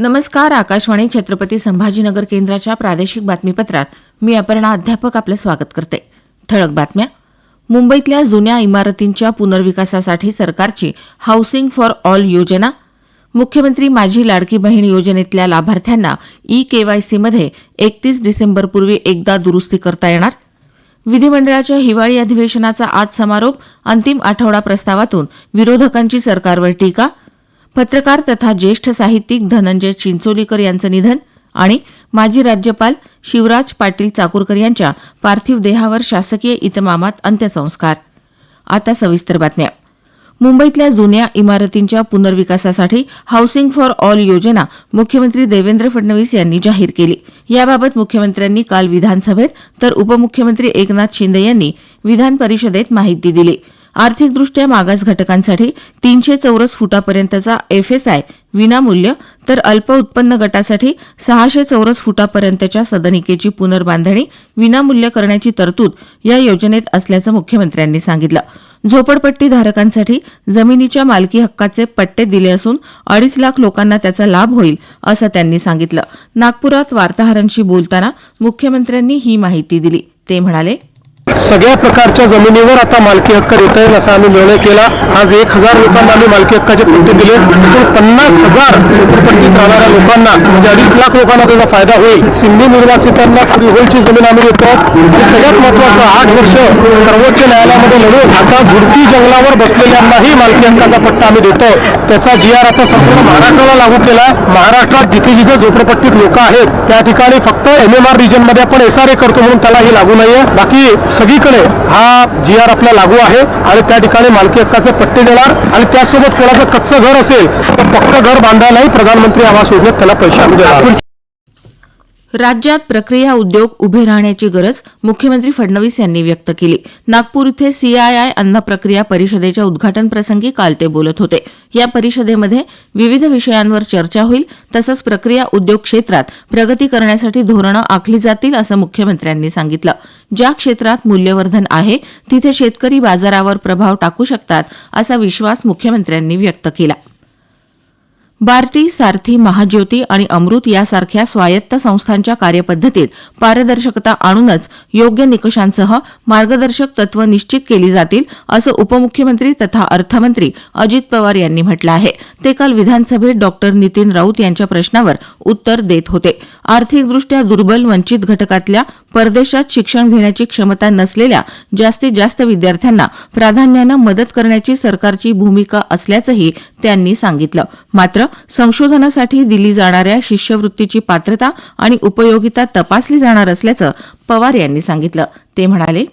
नमस्कार आकाशवाणी छत्रपती संभाजीनगर केंद्राच्या प्रादेशिक बातमीपत्रात मी अपर्णा अध्यापक आपलं स्वागत करते. ठळक बातम्या. मुंबईतल्या जुन्या इमारतींच्या पुनर्विकासासाठी सरकारची हाऊसिंग फॉर ऑल योजना. मुख्यमंत्री माझी लाडकी बहीण योजनेतल्या लाभार्थ्यांना ई केवायसीमध्ये एकतीस डिसेंबरपूर्वी एकदा दुरुस्ती करता येणार. विधिमंडळाच्या हिवाळी अधिवेशनाचा आज समारोप अंतिम आठवडा प्रस्तावातून विरोधकांची सरकारवर टीका. पत्रकार तथा ज्येष्ठ साहित्यिक धनंजय चिंचोलीकर यांचं निधन आणि माजी राज्यपाल शिवराज पाटील चाकूरकर यांच्या पार्थिव देहावर शासकीय इतमामात अंत्यसंस्कार. आता सविस्तर बातम्या. मुंबईतल्या जुन्या इमारतींच्या पुनर्विकासासाठी हाऊसिंग फॉर ऑल योजना मुख्यमंत्री देवेंद्र फडणवीस यांनी जाहीर केली. याबाबत मुख्यमंत्र्यांनी काल विधानसभेत तर उपमुख्यमंत्री एकनाथ शिंदे यांनी विधान परिषदेत माहिती दिली. आर्थिकदृष्ट्या मागास घटकांसाठी तीनशे चौरस फुटापर्यंतचा एफएसआय विनामूल्य तर अल्प उत्पन्न गटासाठी सहाशे चौरस फुटापर्यंतच्या सदनिकेची पुनर्बांधणी विनामूल्य करण्याची तरतूद या योजनेत असल्याचं मुख्यमंत्र्यांनी सांगितलं. झोपडपट्टी धारकांसाठी जमिनीच्या मालकी हक्काचे पट्टे दिले असून अडीच लाख लोकांना त्याचा लाभ होईल असं त्यांनी सांगितलं. नागपुरात वार्ताहरांशी बोलताना मुख्यमंत्र्यांनी ही माहिती दिली. ते म्हणाले सगळ्या प्रकारच्या जमिनीवर आता मालकी हक्क देता येईल असा आम्ही निर्णय केला. आज एक हजार लोकांना आम्ही मालकी हक्काचे पट्टे दिले. तर पन्नास हजार झोपडपट्टीत राहणाऱ्या लोकांना म्हणजे अडीच लाख लोकांना त्याचा फायदा होईल. सिंधी निर्वासितांना फ्रीहोल्डची जमीन आम्ही देतो. सगळ्यात महत्वाचं आठ वर्ष सर्वोच्च न्यायालयामध्ये लढून आता झुडपी जंगलावर बसलेल्यांनाही मालकी हक्काचा पट्टा आम्ही देतो. त्याचा जी आर आता संपूर्ण महाराष्ट्राला लागू केला महाराष्ट्रात जिथे जिथे झोपडपट्टीत लोक आहेत त्या ठिकाणी फक्त एम एम आर आपण एस आर ए करतो म्हणून त्याला हे लागू नाहीये. बाकी सगळीकडे हा जी आर आपला लागू आहे आणि त्या ठिकाणी मालकी हक्काचे पट्टे देणार आणि त्यासोबत कोणाचं कच्चं घर असेल तर पक्क घर बांधायलाही प्रधानमंत्री आवास योजनेत त्याला पैसे आम्ही देणार. राज्यात प्रक्रिया उद्योग उभे राहण्याची गरज मुख्यमंत्री फडणवीस यांनी व्यक्त केली. नागपूर इथे सीआयआय अन्न प्रक्रिया परिषदेच्या उद्घाटन प्रसंगी काल ते बोलत होते. या परिषदेमध्ये विविध विषयांवर चर्चा होईल तसंच प्रक्रिया उद्योग क्षेत्रात प्रगती करण्यासाठी धोरणं आखली जातील असं मुख्यमंत्र्यांनी सांगितलं. ज्या क्षेत्रात मूल्यवर्धन आहे तिथे शेतकरी बाजारावर प्रभाव टाकू शकतात असा विश्वास मुख्यमंत्र्यांनी व्यक्त केला. बार्टी सारथी महाज्योती आणि अमृत यासारख्या स्वायत्त संस्थांच्या कार्यपद्धतीत पारदर्शकता आणूनच योग्य निकषांसह मार्गदर्शक तत्व निश्चित केली जातील असं उपमुख्यमंत्री तथा अर्थमंत्री अजित पवार यांनी म्हटलं आहे. ते काल विधानसभेत डॉक्टर नितीन राऊत यांच्या प्रश्नावर उत्तर देत होते. आर्थिकदृष्ट्या दुर्बल वंचित घटकातल्या परदेशात शिक्षण घेण्याची क्षमता नसलेल्या जास्तीत जास्त विद्यार्थ्यांना प्राधान्यानं मदत करण्याची सरकारची भूमिका असल्याचंही त्यांनी सांगितलं. मात्र संशोधनासाठी दिली जाणाऱ्या शिष्यवृत्तीची पात्रता आणि उपयोगिता तपासली जाणार असल्याचं पवार यांनी सांगितलं. ते म्हणाले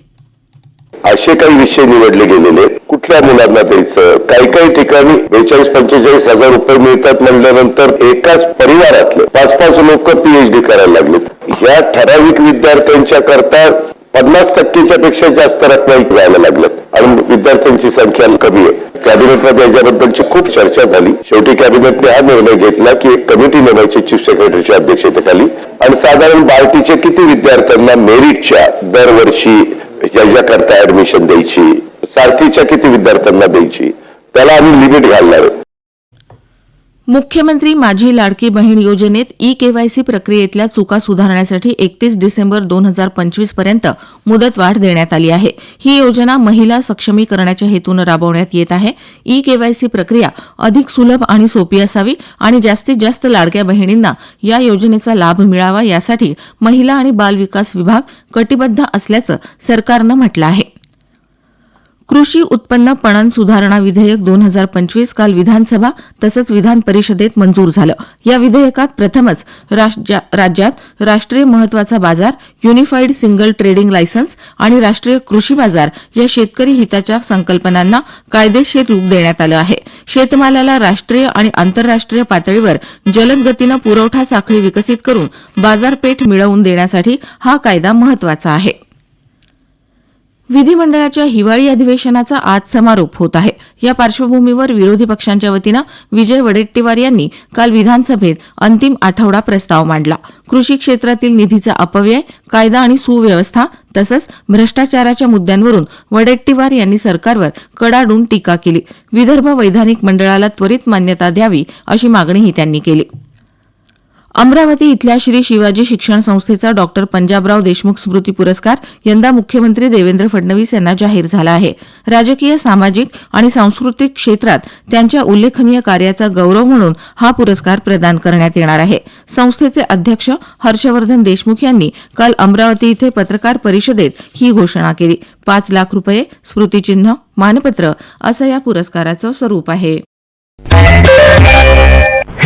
असे काही विषय निवडले गेलेले कुठल्या मुलांना द्यायचं? काही काही ठिकाणी बेचाळीस पंचेचाळीस हजार रुपये मिळतात म्हणल्यानंतर एकाच परिवारातले पाच पाच लोक पीएचडी करायला लागलेत. ह्या ठराविक विद्यार्थ्यांच्या करता पन्नास टक्केच्या पेक्षा जास्त रक्कम जायला लागल्यात. आणि विद्यार्थ्यांची संख्या कमी आहे. कॅबिनेटमध्ये याच्याबद्दलची खूप चर्चा झाली. शेवटी कॅबिनेटने हा निर्णय घेतला की एक कमिटी नेमायची चीफ सेक्रेटरीच्या अध्यक्षतेखाली आणि साधारण बार्टीचे किती विद्यार्थ्यांना मेरिटच्या दरवर्षी याच्याकरता ऍडमिशन द्यायची सारथीच्या किती विद्यार्थ्यांना द्यायची त्याला आम्ही लिमिट घालणार मुख्यमंत्री माझी लाडकी बहीण योजनेत ई केवायसी प्रक्रियेतल्या चुका सुधारण्यासाठी एकतीस डिसेंबर दोन हजार पंचवीसपर्यंत मुदतवाढ देण्यात आली आहे. ही योजना महिला सक्षमीकरणाच्या हेतून राबवण्यात येत आहे. ई केवायसी प्रक्रिया अधिक सुलभ आणि सोपी असावी आणि जास्तीत जास्त लाडक्या बहिणींना या योजनेचा लाभ मिळावा यासाठी महिला आणि बाल विकास विभाग कटिबद्ध असल्याचं सरकारनं म्हटलं आहे. कृषी उत्पन्न पणन सुधारणा विधेयक दोन हजार पंचवीस काल विधानसभा तसंच विधान परिषदेत मंजूर झालं. या विधेयकात प्रथमच राष्ट्या- राज्यात राष्ट्रीय महत्त्वाचा बाजार युनिफाईड सिंगल ट्रेडिंग लायसन्स आणि राष्ट्रीय कृषी बाजार या शेतकरी हिताच्या संकल्पनांना कायदेशीर रूप देण्यात आलं आहे. शेतमालाला राष्ट्रीय आणि आंतरराष्ट्रीय पातळीवर जलद गतीनं पुरवठा साखळी विकसित करून बाजारपेठ मिळवून देण्यासाठी हा कायदा महत्त्वाचा आहे. विधिमंडळाच्या हिवाळी अधिवेशनाचा आज समारोप होत आहे. या पार्श्वभूमीवर विरोधी पक्षांच्या वतीनं विजय वडेट्टीवार यांनी काल विधानसभेत अंतिम आठवडा प्रस्ताव मांडला. कृषी क्षेत्रातील निधीचा अपव्यय कायदा आणि सुव्यवस्था तसंच भ्रष्टाचाराच्या मुद्द्यांवरून वडेट्टीवार यांनी सरकारवर कडाडून टीका केली. विदर्भ वैधानिक मंडळाला त्वरित मान्यता द्यावी अशी मागणीही त्यांनी केली. अमरावती इथल्या श्री शिवाजी शिक्षण संस्थेचा डॉक्टर पंजाबराव देशमुख स्मृती पुरस्कार यंदा मुख्यमंत्री देवेंद्र फडणवीस यांना जाहीर झाला आहे. राजकीय सामाजिक आणि सांस्कृतिक क्षेत्रात त्यांच्या उल्लेखनीय कार्याचा गौरव म्हणून हा पुरस्कार प्रदान करण्यात येणार आहे. संस्थेचे अध्यक्ष हर्षवर्धन देशमुख यांनी काल अमरावती इथे पत्रकार परिषदेत ही घोषणा केली. पाच लाख रुपये स्मृतिचिन्ह मानपत्र असं या पुरस्काराचं स्वरूप आहे.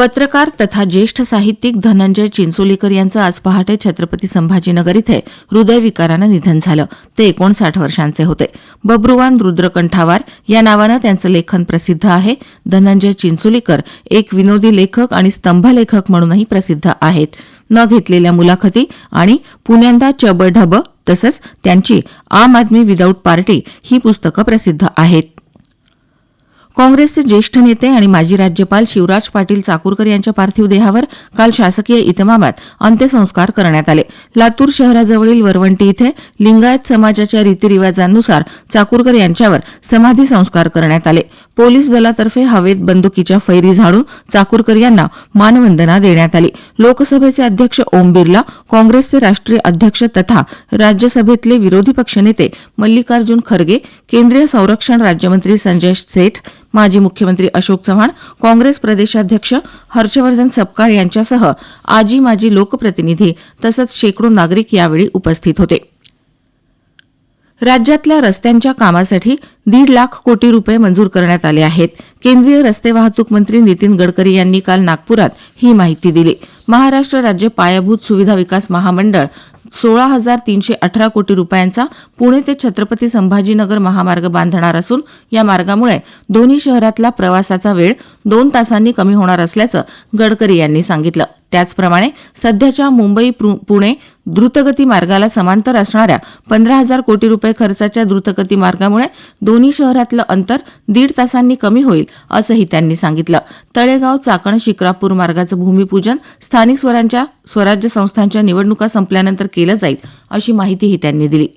पत्रकार तथा ज्येष्ठ साहित्यिक धनंजय चिंचोलीकर यांचं आज पहाटे छत्रपती संभाजीनगर इथे हृदयविकारानं निधन झालं. ते एकोणसाठ वर्षांचे होते. बब्रुवान रुद्रकंठावार या नावानं त्यांचं लेखन प्रसिद्ध आहे. धनंजय चिंचोलीकर एक विनोदी लेखक आणि स्तंभलेखक म्हणूनही प्रसिद्ध आहेत. न घेतलेल्या मुलाखती आणि पुण्यांदा चबढब तसंच त्यांची आम आदमी विदाऊट पार्टी ही पुस्तकं प्रसिद्ध आहेत. काँग्रेसचे ज्येष्ठ नेते आणि माजी राज्यपाल शिवराज पाटील चाकूरकर यांच्या पार्थिव देहावर काल शासकीय इतमामात अंत्यसंस्कार करण्यात आले. लातूर शहराजवळील वरवंटी इथे लिंगायत समाजाच्या रीतिरिवाजांनुसार चाकूरकर यांच्यावर समाधी संस्कार करण्यात आले. पोलीस दलातर्फे हवेत बंदुकीच्या फैरी झाडून चाकूरकर यांना मानवंदना देण्यात आली. लोकसभेचे अध्यक्ष ओम बिर्ला काँग्रेसचे राष्ट्रीय अध्यक्ष तथा राज्यसभेतले विरोधी पक्षनेते मल्लिकार्जुन खरगे केंद्रीय संरक्षण राज्यमंत्री संजय सेठ माजी मुख्यमंत्री अशोक चव्हाण काँग्रेस प्रदेशाध्यक्ष हर्षवर्धन सपकाळ यांच्यासह आजी माजी लोकप्रतिनिधी तसंच शेकडो नागरिक यावेळी उपस्थित होते. राज्यातल्या रस्त्यांच्या कामासाठी दीड लाख कोटी रुपये मंजूर करण्यात आले आहेत. केंद्रीय रस्ते वाहतूक मंत्री नितीन गडकरी यांनी काल नागपुरात ही माहिती दिली. महाराष्ट्र राज्य पायाभूत सुविधा विकास महामंडळ सोळा हजार तीनशे अठरा कोटी रुपयांचा पुणे ते छत्रपती संभाजीनगर महामार्ग बांधणार असून या मार्गामुळे दोन्ही शहरातला प्रवासाचा वेळ दोन तासांनी कमी होणार असल्याचं गडकरी यांनी सांगितलं. त्याचप्रमाणे सध्याच्या मुंबई पुणे द्रुतगती मार्गाला समांतर असणाऱ्या पंधरा हजार कोटी रुपये खर्चाच्या द्रुतगती मार्गामुळे दोन्ही शहरातलं अंतर दीड तासांनी कमी होईल असंही त्यांनी सांगितलं. तळेगाव चाकण शिक्रापूर मार्गाचं भूमिपूजन स्थानिक स्वरांच्या स्वराज्य संस्थांच्या निवडणुका संपल्यानंतर केलं जाईल अशी माहितीही त्यांनी दिली.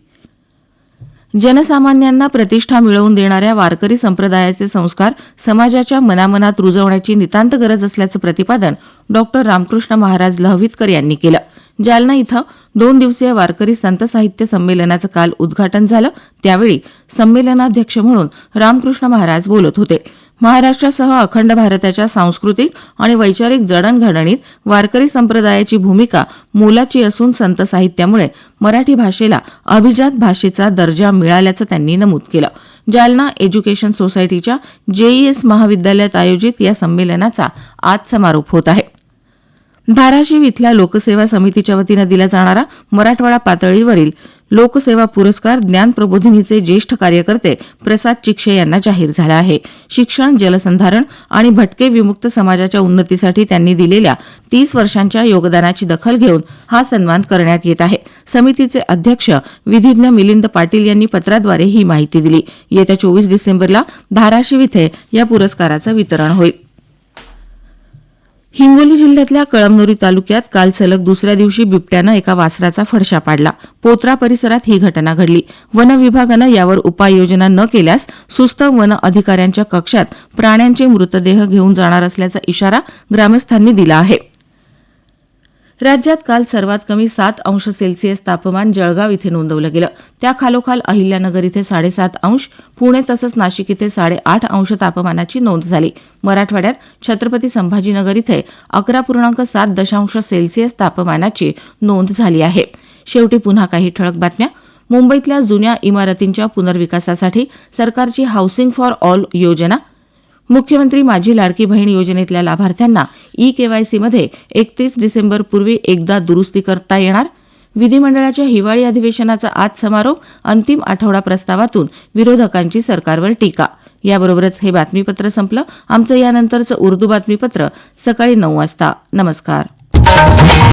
जनसामान्यांना प्रतिष्ठा मिळवून देणाऱ्या वारकरी संप्रदायाचे संस्कार समाजाच्या मनामनात रुजवण्याची नितांत गरज असल्याचं प्रतिपादन डॉक्टर रामकृष्ण महाराज लहवितकर यांनी केलं. जालना इथं दोन दिवसीय वारकरी संत साहित्य संमेलनाचं काल उद्घाटन झालं. त्यावेळी संमेलनाध्यक्ष म्हणून रामकृष्ण महाराज बोलत होते. महाराष्ट्रासह अखंड भारताच्या सांस्कृतिक आणि वैचारिक जडणघडणीत वारकरी संप्रदायाची भूमिका मोलाची असून संत साहित्यामुळे मराठी भाषेला अभिजात भाषेचा दर्जा मिळाल्याचं त्यांनी नमूद केलं. जालना एज्युकेशन सोसायटीच्या जेईएस महाविद्यालयात आयोजित या संमेलनाचा आज समारोप होत आहे. धाराशिव इथल्या लोकसेवा समितीच्या वतीनं दिला जाणारा मराठवाडा पातळीवरील लोकसेवा पुरस्कार ज्ञान प्रबोधिनीचे ज्येष्ठ कार्यकर्ते प्रसाद चिक्षे यांना जाहीर झाला आहे. शिक्षण जलसंधारण आणि भटके विमुक्त समाजाच्या उन्नतीसाठी त्यांनी दिलेल्या तीस वर्षांच्या योगदानाची दखल घेऊन हा सन्मान करण्यात येत आहे. समितीचे अध्यक्ष विधिज्ञ मिलिंद पाटील यांनी पत्राद्वारे ही माहिती दिली. येत्या चोवीस डिसेंबरला धाराशिव इथे या पुरस्काराचं वितरण होईल. हिंगोली जिल्ह्यातल्या कळमनुरी तालुक्यात काल सलग दुसऱ्या दिवशी बिबट्यानं एका वासराचा फडशा पाडला. पोत्रा परिसरात ही घटना घडली. वन विभागानं यावर उपाययोजना न केल्यास सुस्त वन अधिकाऱ्यांच्या कक्षात प्राण्यांचे मृतदेह घेऊन जाणार असल्याचा इशारा ग्रामस्थांनी दिला आहे. राज्यात काल सर्वात कमी सात अंश सेल्सिअस तापमान जळगाव इथे नोंदवलं गेलं. त्या खालोखाल अहिल्यानगर इथे साडेसात अंश पुणे तसंच नाशिक इथे साडेआठ अंश तापमानाची नोंद झाली. मराठवाड्यात छत्रपती संभाजीनगर इथे अकरा पूर्णांक सात दशांश सेल्सिअस तापमानाची नोंद झाली आहे. शेवटी पुन्हा काही ठळक बातम्या. मुंबईतल्या जुन्या इमारतींच्या पुनर्विकासासाठी सरकारची हाऊसिंग फॉर ऑल योजना मुख्यमंत्री माझी लाडकी बहीण योजनेतल्या लाभार्थ्यांना ई केवायसीमध्ये एकतीस डिसेंबरपूर्वी एकदा दुरुस्ती करता येणार? विधिमंडळाच्या हिवाळी अधिवेशनाचा आज समारोप अंतिम आठवडा प्रस्तावातून विरोधकांची सरकारवर टीका. याबरोबरच हे बातमीपत्र संपलं. आमचं यानंतरचं उर्दू बातमीपत्र सकाळी नऊ वाजता. नमस्कार.